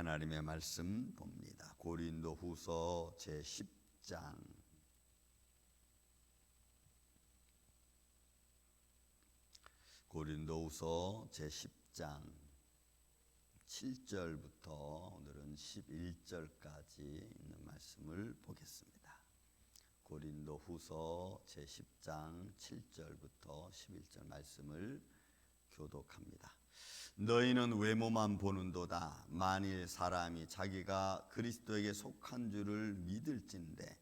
하나님의 말씀 봅니다. 고린도 후서 제 10장 고린도 후서 제 10장 7절부터 오늘은 11절까지 있는 말씀을 보겠습니다. 고린도 후서 제 10장 7절부터 11절 말씀을 교독합니다. 너희는 외모만 보는도다. 만일 사람이 자기가 그리스도에게 속한 줄을 믿을진데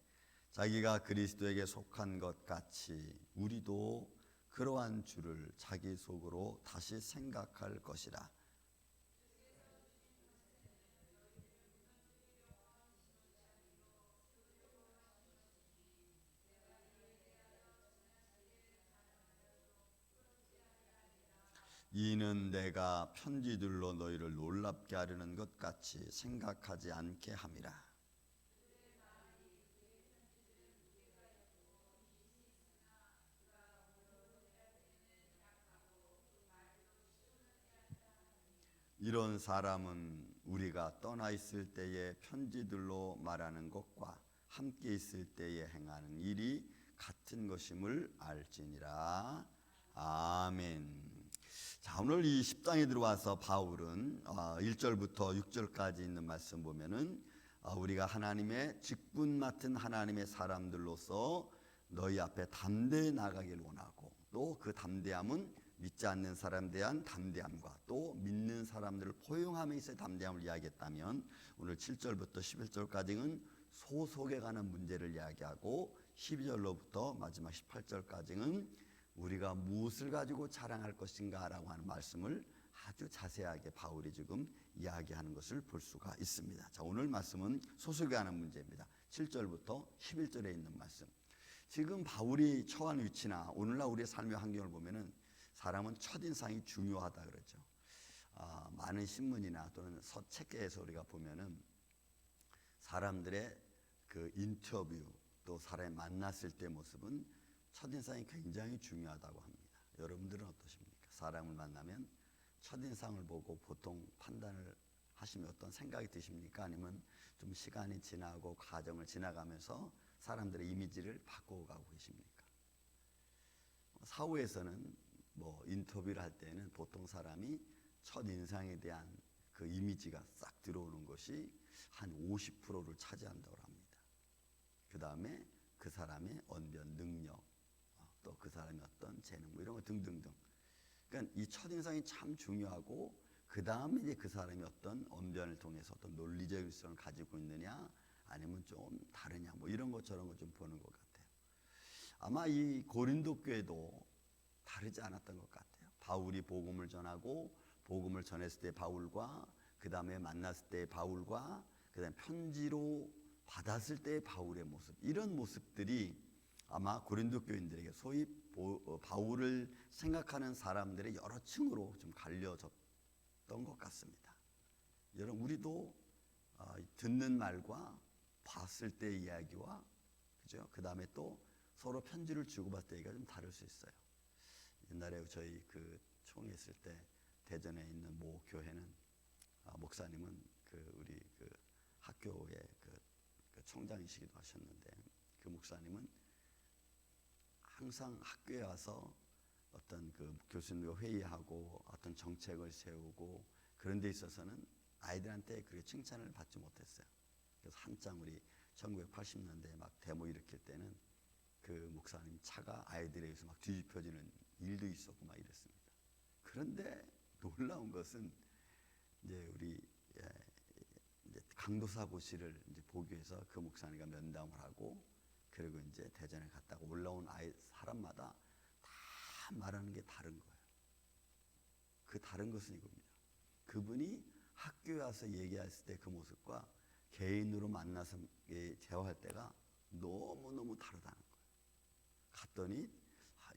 자기가 그리스도에게 속한 것 같이 우리도 그러한 줄을 자기 속으로 다시 생각할 것이라. 이는 내가 편지들로 너희를 놀랍게 하려는 것 같이 생각하지 않게 함이라. 이런 사람은 우리가 떠나 있을 때에 편지들로 말하는 것과 함께 있을 때에 행하는 일이 같은 것임을 알지니라. 아멘. 자, 오늘 이 10장에 들어와서 바울은 1절부터 어, 6절까지 있는 말씀 보면은 어, 우리가 하나님의 직분 맡은 하나님의 사람들로서 너희 앞에 담대히 나가길 원하고 또 그 담대함은 믿지 않는 사람에 대한 담대함과 또 믿는 사람들을 포용함에 있어 담대함을 이야기했다면 오늘 7절부터 11절까지는 소속에 관한 문제를 이야기하고 12절로부터 마지막 18절까지는 우리가 무엇을 가지고 자랑할 것인가라고 하는 말씀을 아주 자세하게 바울이 지금 이야기하는 것을 볼 수가 있습니다. 자, 오늘 말씀은 소속에 관한 문제입니다. 7절부터 11절에 있는 말씀. 지금 바울이 처한 위치나 오늘날 우리의 삶의 환경을 보면은 사람은 첫인상이 중요하다 그러죠. 아, 많은 신문이나 또는 서책에서 우리가 보면은 사람들의 그 인터뷰 또 사람이 만났을 때 모습은 첫인상이 굉장히 중요하다고 합니다. 여러분들은 어떠십니까? 사람을 만나면 첫인상을 보고 보통 판단을 하시면 어떤 생각이 드십니까? 아니면 좀 시간이 지나고 과정을 지나가면서 사람들의 이미지를 바꿔가고 계십니까? 사후에서는 뭐 인터뷰를 할 때는 보통 사람이 첫 인상에 대한 그 이미지가 싹 들어오는 것이 한 50%를 차지한다고 합니다. 그 다음에 그 사람의 언변 능력, 또 그 사람의 어떤 재능, 뭐 이런 거 등등등. 그러니까 이 첫인상이 참 중요하고 그 다음에 이제 그 사람이 어떤 언변을 통해서 어떤 논리적 일성을 가지고 있느냐 아니면 좀 다르냐 뭐 이런 것 저런 거좀 보는 것 같아요. 아마 이 고린도 교회도 다르지 않았던 것 같아요. 바울이 복음을 전하고 복음을 전했을 때 바울과 그 다음에 만났을 때 바울과 그 다음에 편지로 받았을 때 바울의 모습 이런 모습들이 아마 고린도 교인들에게 소위 어, 바울을 생각하는 사람들의 여러 층으로 좀 갈려졌던 것 같습니다. 여러분 우리도 어, 듣는 말과 봤을 때 이야기와 그죠? 그 다음에 또 서로 편지를 주고받을 때가 좀 다를 수 있어요. 옛날에 저희 그 총회 있을 때 대전에 있는 모 교회는 아, 목사님은 그 우리 그 학교의 그, 그 총장이시기도 하셨는데 그 목사님은 항상 학교에 와서 어떤 그 교수님과 회의하고 어떤 정책을 세우고 그런 데 있어서는 아이들한테 그렇게 칭찬을 받지 못했어요. 그래서 한창 우리 1980년대 막 데모 일으킬 때는 그 목사님 차가 아이들에 의해서 막 뒤집혀지는 일도 있었고 막 이랬습니다. 그런데 놀라운 것은 이제 우리 예, 이제 강도사 고시를 이제 보기 위해서 그 목사님과 면담을 하고 그리고 이제 대전에 갔다가 올라온 아이 사람마다 다 말하는 게 다른 거예요. 그 다른 것은 이겁니다. 그분이 학교에 와서 얘기했을 때 그 모습과 개인으로 만나서 대화할 때가 너무너무 다르다는 거예요. 갔더니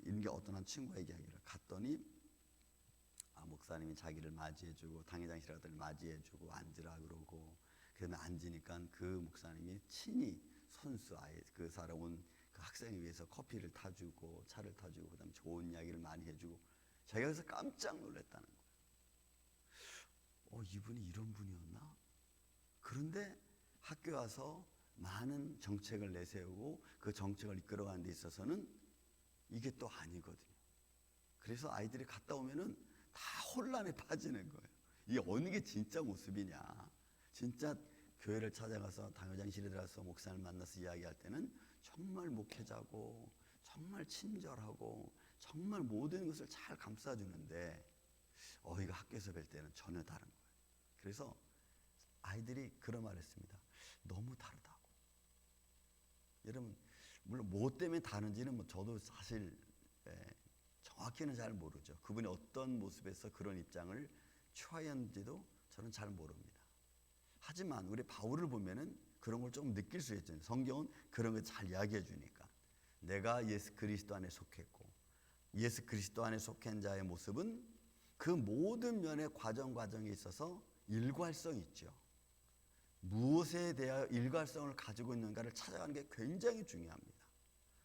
이런 게 어떤 한 친구가 얘기하기를 갔더니 아, 목사님이 자기를 맞이해주고 당회장실 가더니 맞이해주고 앉으라 그러고 그러면 앉으니까 그 목사님이 친히 선수 아예 그 사람 온그 학생을 위해서 커피를 타주고 차를 타주고 그다음 좋은 이야기를 많이 해주고 자기가 그래서 깜짝 놀랐다는 거예요. 어 이분이 이런 분이었나? 그런데 학교 와서 많은 정책을 내세우고 그 정책을 이끌어가는 데 있어서는 이게 또 아니거든요. 그래서 아이들이 갔다 오면은 다 혼란에 빠지는 거예요. 이게 어느 게 진짜 모습이냐. 진짜 교회를 찾아가서 당회장실에 들어가서 목사를 만나서 이야기할 때는 정말 목회자고 정말 친절하고 정말 모든 것을 잘 감싸주는데 어 이거 학교에서 뵐 때는 전혀 다른 거예요. 그래서 아이들이 그런 말을 했습니다. 너무 다르다고. 여러분 물론 뭐 때문에 다른지는 뭐 저도 사실 예, 정확히는 잘 모르죠. 그분이 어떤 모습에서 그런 입장을 취하였는지도 저는 잘 모릅니다. 하지만 우리 바울을 보면은 그런 걸 좀 느낄 수 있죠. 성경은 그런 걸 잘 이야기해 주니까 내가 예수 그리스도 안에 속했고 예수 그리스도 안에 속한 자의 모습은 그 모든 면의 과정 과정에 있어서 일괄성 있죠. 무엇에 대하여 일괄성을 가지고 있는가를 찾아가는 게 굉장히 중요합니다.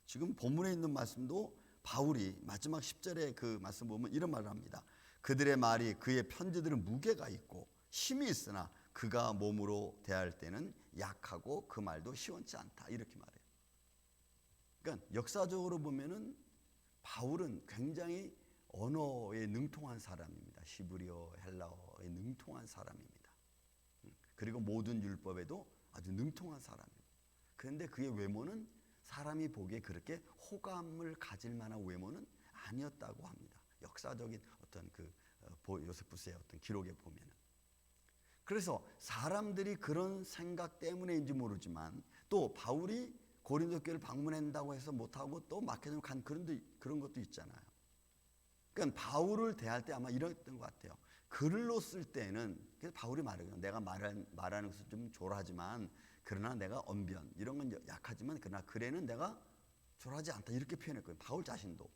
지금 본문에 있는 말씀도 바울이 마지막 10절에 그 말씀 보면 이런 말을 합니다. 그들의 말이 그의 편지들은 무게가 있고 힘이 있으나 그가 몸으로 대할 때는 약하고 그 말도 시원치 않다. 이렇게 말해요. 그러니까 역사적으로 보면은 바울은 굉장히 언어에 능통한 사람입니다. 시브리어, 헬라어에 능통한 사람입니다. 그리고 모든 율법에도 아주 능통한 사람입니다. 그런데 그의 외모는 사람이 보기에 그렇게 호감을 가질 만한 외모는 아니었다고 합니다. 역사적인 어떤 그 어, 요세푸스의 어떤 기록에 보면은. 그래서 사람들이 그런 생각 때문에인지 모르지만 또 바울이 고린도 교회를 방문한다고 해서 못하고 또 마케도니아 간 그런, 그런 것도 있잖아요. 그러니까 바울을 대할 때 아마 이랬던 것 같아요. 글로 쓸 때는 그래서 바울이 말해요. 내가 말하는, 말하는 것은 좀 조라지만 그러나 내가 언변 이런 건 약하지만 그러나 글에는 내가 조라지 않다 이렇게 표현했거든요. 바울 자신도.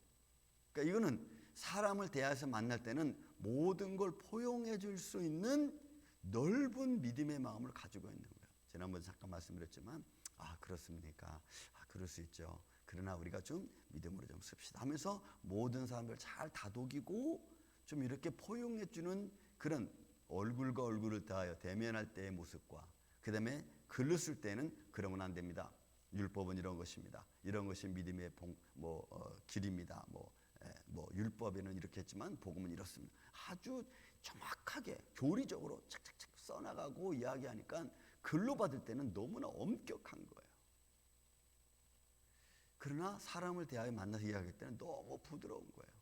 그러니까 이거는 사람을 대해서 만날 때는 모든 걸 포용해 줄 수 있는 넓은 믿음의 마음을 가지고 있는 거예요. 지난번에 잠깐 말씀드렸지만 아 그렇습니까? 아 그럴 수 있죠. 그러나 우리가 좀 믿음으로 좀 씁시다 하면서 모든 사람들 잘 다독이고 좀 이렇게 포용해 주는 그런 얼굴과 얼굴을 대하여 대면할 때의 모습과 그다음에 글을 쓸 때는 그러면 안 됩니다. 율법은 이런 것입니다. 이런 것이 믿음의 봉, 뭐 어, 길입니다. 뭐, 에, 뭐 율법에는 이렇게 했지만 복음은 이렇습니다. 아주 정확하게 교리적으로 착착착 써나가고 이야기하니까 글로 받을 때는 너무나 엄격한 거예요. 그러나 사람을 대하여 만나서 이야기할 때는 너무 부드러운 거예요.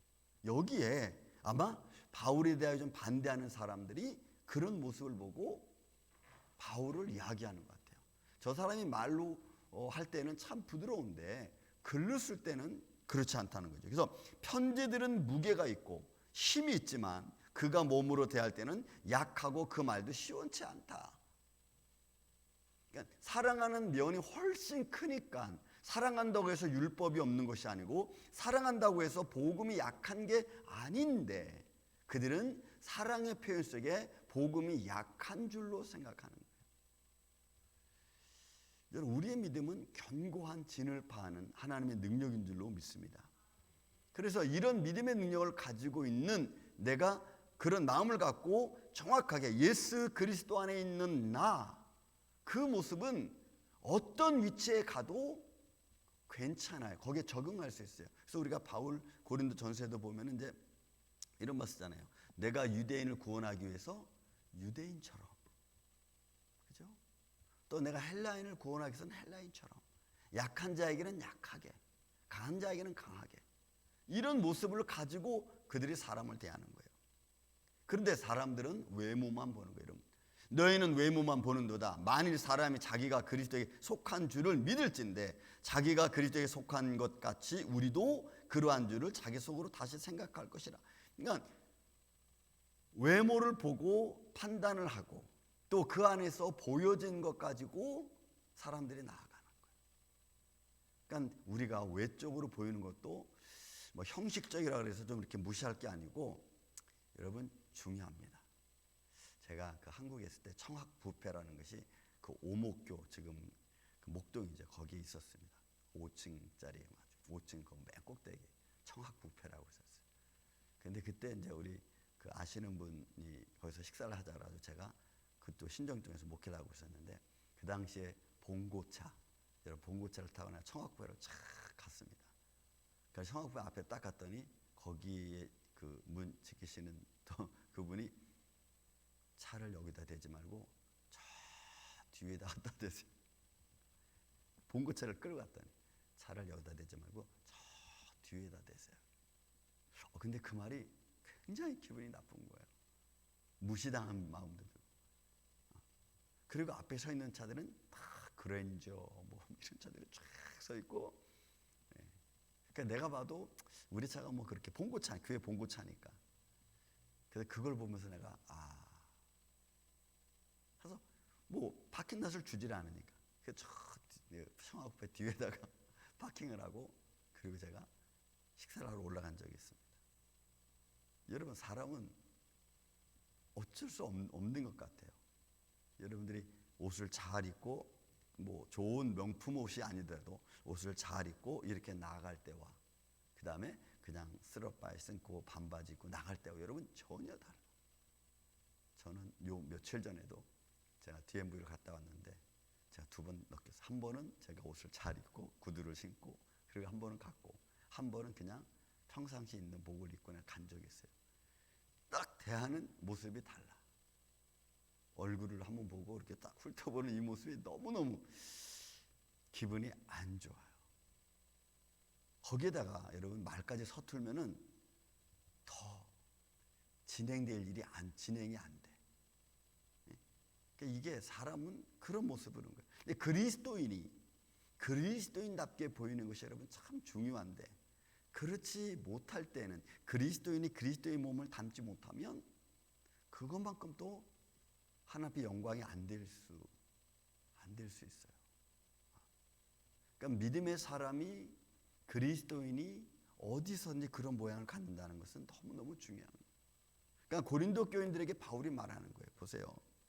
여기에 아마 바울에 대하여 좀 반대하는 사람들이 그런 모습을 보고 바울을 이야기하는 것 같아요. 저 사람이 말로 어, 할 때는 참 부드러운데 글로 쓸 때는 그렇지 않다는 거죠. 그래서 편지들은 무게가 있고 힘이 있지만 그가 몸으로 대할 때는 약하고 그 말도 시원치 않다. 그러니까 사랑하는 면이 훨씬 크니까 사랑한다고 해서 율법이 없는 것이 아니고 사랑한다고 해서 복음이 약한 게 아닌데 그들은 사랑의 표현 속에 복음이 약한 줄로 생각하는 거예요. 여러분 우리의 믿음은 견고한 진을 파하는 하나님의 능력인 줄로 믿습니다. 그래서 이런 믿음의 능력을 가지고 있는 내가 그런 마음을 갖고 정확하게 예수 그리스도 안에 있는 나 그 모습은 어떤 위치에 가도 괜찮아요. 거기에 적응할 수 있어요. 그래서 우리가 바울 고린도 전서에도 보면 이제 이런 말 쓰잖아요. 내가 유대인을 구원하기 위해서 유대인처럼. 또 내가 헬라인을 구원하기 위해서는 헬라인처럼. 약한 자에게는 약하게, 강한 자에게는 강하게. 이런 모습을 가지고 그들이 사람을 대하는 거예요. 그런데 사람들은 외모만 보는 거예요. 너희는 외모만 보는도다. 만일 사람이 자기가 그리스도에게 속한 줄을 믿을진데 자기가 그리스도에게 속한 것 같이 우리도 그러한 줄을 자기 속으로 다시 생각할 것이라. 그러니까 외모를 보고 판단을 하고 또 그 안에서 보여진 것 가지고 사람들이 나아가는 거예요. 그러니까 우리가 외적으로 보이는 것도 뭐 형식적이라 그래서 좀 이렇게 무시할 게 아니고 여러분 중요합니다. 제가 그 한국에 있을 때 청학부패라는 것이 그 오목교 지금 그 목동이죠 거기에 있었습니다. 5층짜리 5층 그맨 꼭대기 청학부패라고 있었어요. 근데 그때 이제 우리 그 아시는 분이 거기서 식사를 하자라고 제가 그것도 신정동에서 목회를 하고 있었는데 그 당시에 봉고차 여러분 봉고차를 타고 나 청학부회로 쫙 갔습니다. 그래서 청학부회 앞에 딱 갔더니 거기에 그 문 지키시는 또 그분이 차를 여기다 대지 말고 저 뒤에다 갖다 대세요. 봉고차를 끌고 갔더니 차를 여기다 대지 말고 저 뒤에다 대세요. 어, 근데 그 말이 굉장히 기분이 나쁜 거예요. 무시당한 마음도 들고. 어. 그리고 앞에 서 있는 차들은 다 그랜저 뭐 이런 차들이 쫙 서 있고. 예. 그러니까 내가 봐도 우리 차가 뭐 그렇게 봉고차, 교회 봉고차니까. 그래서 그걸 보면서 내가 아. 그래서 뭐 파킹 낯을 주질 않으니까. 그래서 저 청와대 뒤에다가 파킹을 하고 그리고 제가 식사를 하러 올라간 적이 있습니다. 여러분 사람은 어쩔 수 없- 없는 것 같아요. 여러분들이 옷을 잘 입고 뭐 좋은 명품 옷이 아니더라도 옷을 잘 입고 이렇게 나갈 때와 그 다음에 그냥 스럽바에 신고 반바지 입고 나갈 때와 여러분 전혀 달라. 저는 요 며칠 전에도 제가 DMV를 갔다 왔는데 제가 두 번 느꼈어요. 한 번은 제가 옷을 잘 입고 구두를 신고 그리고 한 번은 갔고 한 번은 그냥 평상시 있는 복을 입고 간 적이 있어요. 딱 대하는 모습이 달라. 얼굴을 한번 보고 이렇게 딱 훑어보는 이 모습이 너무너무 기분이 안 좋아요. 거기에다가 여러분 말까지 서툴면은 더 진행될 일이 안 진행이 안 돼. 예? 그러니까 이게 사람은 그런 모습을 하는 거예요. 그리스도인이 그리스도인답게 보이는 것이 여러분 참 중요한데 그렇지 못할 때는 그리스도인이 그리스도의 몸을 담지 못하면 그것만큼 또 하나님의 영광이 안 될 수 안 될 수 있어요. 그러니까 믿음의 사람이 그리스도인이 어디서든지 그런 모양을 갖는다는 것은 너무너무 거예요. 그러니까 고린도 교인들에게 바울이 말하는 거예요. 보세요.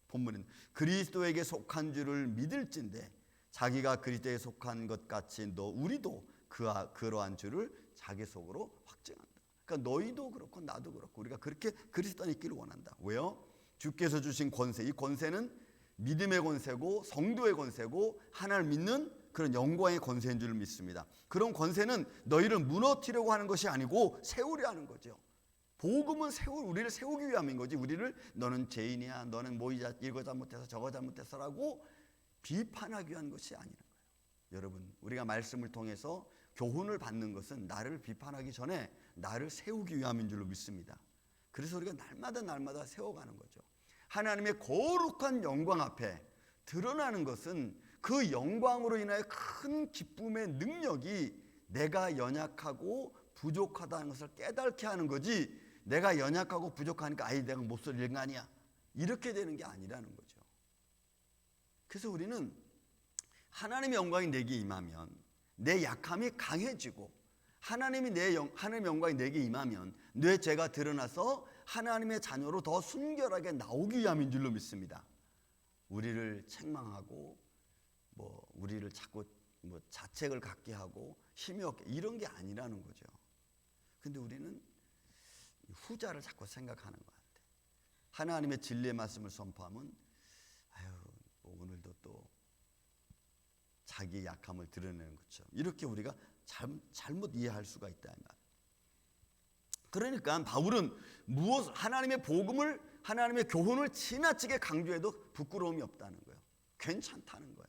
본문은 그리스도에게 속한 줄을 믿을진데 자기가 그리스도에 속한 것 같이 너 우리도 그와 그러한 줄을 자기 속으로 확증한다. 그러니까 너희도 그렇고 나도 그렇고 우리가 그렇게 그리스도인 있기를 원한다. 왜요? 주께서 주신 권세, 이 권세는 믿음의 권세고 성도의 권세고 하나를 믿는 그런 영광의 권세인 줄 믿습니다. 그런 권세는 너희를 무너뜨리려고 하는 것이 아니고 세우려 하는 거죠. 복음은 세우 우리를 세우기 위함인 거지. 우리를 너는 죄인이야. 너는 뭐 이거 잘못해서 저거 잘못해서라고 비판하기 위한 것이 거예요. 여러분, 우리가 말씀을 통해서 교훈을 받는 것은 나를 비판하기 전에 나를 세우기 위함인 줄로 믿습니다. 그래서 우리가 날마다 날마다 세워가는 거죠. 하나님의 거룩한 영광 앞에 드러나는 것은 그 영광으로 인하여 큰 기쁨의 능력이 내가 연약하고 부족하다는 것을 깨닫게 하는 거지 내가 연약하고 부족하니까 아이 내가 못 쓸 인간이야 이렇게 되는 게 아니라는 거죠. 그래서 우리는 하나님의 영광이 내게 임하면 내 약함이 강해지고 하나님이 내 영, 하나님의 영광이 내게 임하면 내 죄가 드러나서 하나님의 자녀로 더 순결하게 나오기 위함인 줄로 믿습니다. 우리를 책망하고 뭐 우리를 자꾸 뭐 자책을 갖게 하고 힘이 없게 이런 게 아니라는 거죠. 근데 우리는 후자를 자꾸 생각하는 것 같아. 하나님의 진리의 말씀을 선포하면 아유 뭐 오늘도 또 자기 약함을 드러내는 것처럼 이렇게 우리가 잘, 잘못 이해할 수가 있다 이 말. 그러니까 바울은 무엇 하나님의 복음을 하나님의 교훈을 지나치게 강조해도 부끄러움이 없다는 거예요. 괜찮다는 거예요.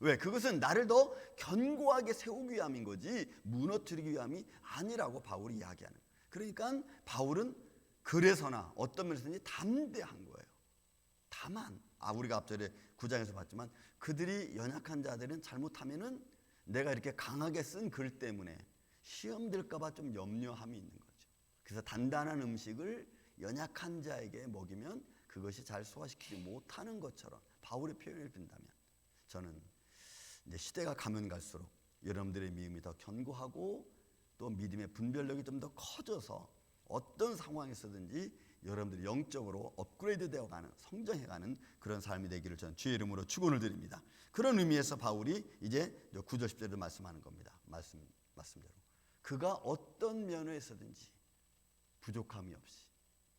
왜? 그것은 나를 더 견고하게 세우기 위함인 거지 무너뜨리기 위함이 아니라고 바울이 이야기하는 거예요. 그러니까 바울은 그래서나 어떤 면에서든지 담대한 거예요. 다만 아 우리가 앞전에 구장에서 봤지만 그들이 연약한 자들은 잘못하면은 내가 이렇게 강하게 쓴 글 때문에 시험 들까봐 좀 염려함이 있는 거죠. 그래서 단단한 음식을 연약한 자에게 먹이면 그것이 잘 소화시키지 못하는 것처럼 바울의 표현을 빈다면 저는 이제 시대가 가면 갈수록 여러분들의 믿음이 더 견고하고 또 믿음의 분별력이 좀 더 커져서 어떤 상황에서든지 여러분들이 영적으로 업그레이드 되어가는 성장해가는 그런 삶이 되기를 저는 주의 이름으로 축원을 드립니다. 그런 의미에서 바울이 이제 9절 10절을 말씀하는 겁니다. 말씀 말씀대로 그가 어떤 면에서든지 부족함이 없이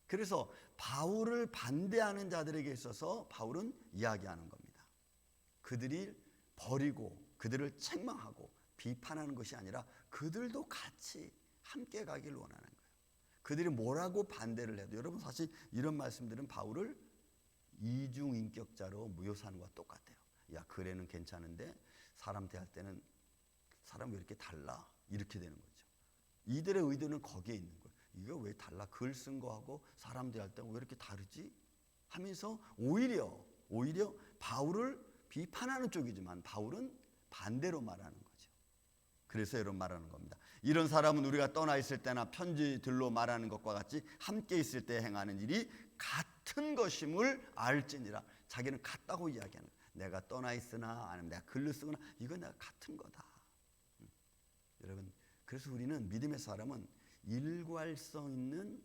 그래서 바울을 반대하는 자들에게 있어서 바울은 이야기하는 겁니다. 그들이 버리고 그들을 책망하고 비판하는 것이 아니라 그들도 같이 함께 가길 원하는 거예요. 그들이 뭐라고 반대를 해도 여러분 사실 이런 말씀들은 바울을 이중 인격자로 무효사하는 것과 똑같아요. 야 그래는 괜찮은데 사람 대할 때는 사람 왜 이렇게 달라 이렇게 되는 거죠. 이들의 의도는 거기에 있는 거예요. 이거 왜 달라? 글 쓴 거하고 사람 대할 때 왜 이렇게 다르지? 하면서 오히려 오히려 바울을 비판하는 쪽이지만 바울은 반대로 말하는 거죠. 그래서 이런 말하는 겁니다. 이런 사람은 우리가 떠나 있을 때나 편지들로 말하는 것과 같이 함께 있을 때 행하는 일이 같은 것임을 알지니라. 자기는 같다고 이야기하는. 내가 떠나 있으나 아니면 내가 글을 쓰거나 이건 내가 같은 거다. 음. 여러분 그래서 우리는 믿음의 사람은 일괄성 있는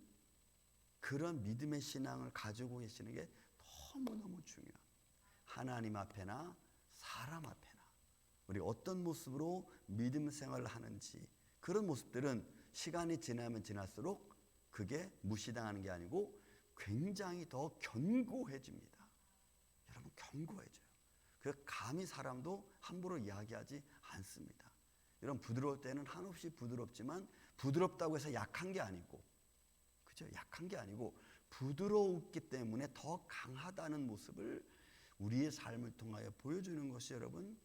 그런 믿음의 신앙을 가지고 계시는 게 너무너무 중요합니다. 하나님 앞에나 사람 앞에나 우리 어떤 모습으로 믿음 생활을 하는지 그런 모습들은 시간이 지나면 지날수록 그게 무시당하는 게 아니고 굉장히 더 견고해집니다. 여러분 견고해져요. 그 감히 사람도 함부로 이야기하지 않습니다. 여러분 부드러울 때는 한없이 부드럽지만 부드럽다고 해서 약한 게 아니고 그죠? 약한 게 아니고 부드러웠기 때문에 더 강하다는 모습을 우리의 삶을 통하여 보여주는 것이 여러분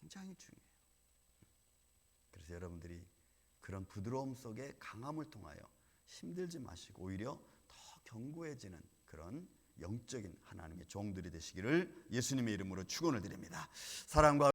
굉장히 중요해요. 그래서 여러분들이 그런 부드러움 속에 강함을 통하여 힘들지 마시고 오히려 더 견고해지는 그런 영적인 하나님의 종들이 되시기를 예수님의 이름으로 축원을 드립니다. 사랑과